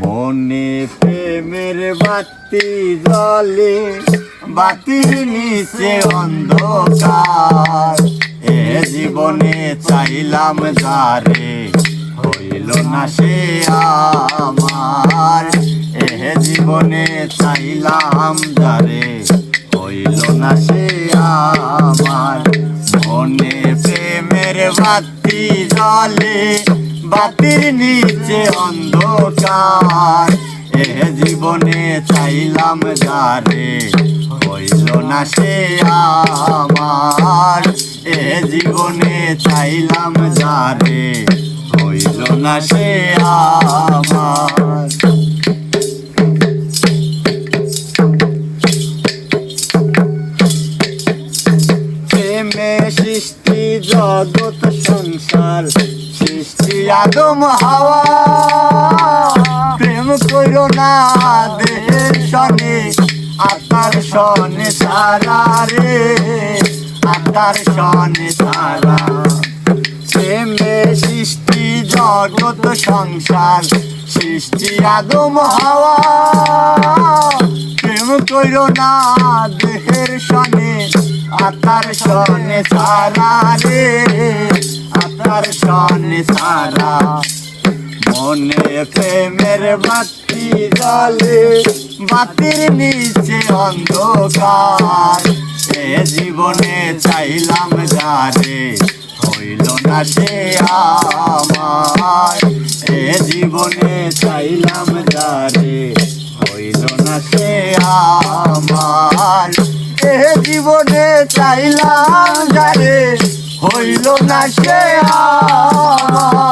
মনে প্রেমের বাতি জলে বাতির নিচে অন্ধকার। এ জীবনে চাইলাম যারে হইল না সে আমার। এ জীবনে চাইলাম যারে হইল না সে আমার। মনে প্রেমের বাতি জলে বাতির নিচে অন্ধকার। এ জীবনে চাইলাম যারে, হইল না সে আমার। এ জীবনে চাইলাম যারে, হইল না সে আমার। সৃষ্টি, জগৎ, সংসার সৃষ্টি আদম হাওয়া। প্রেম কইর না দেহের সনে আত্মার সনে সারা রে, আত্মার সনে সারা। প্রেমে সৃষ্টি, জগৎ, সংসার, সৃষ্টি আদম হাওয়া। প্রেম কইর না দেহের সনে আত্মার সনে সারা রে আত্মার সনে সারা মনে প্রেমের বাতি জলে বাতির নিচে অন্ধকার। এ জীবনে চাইলাম যারে, হইল না সে আমার। এ জীবনে চাইলাম যারে, হইল না সে আমার। জীবনে চাইলাম যারে হইল না সে আমার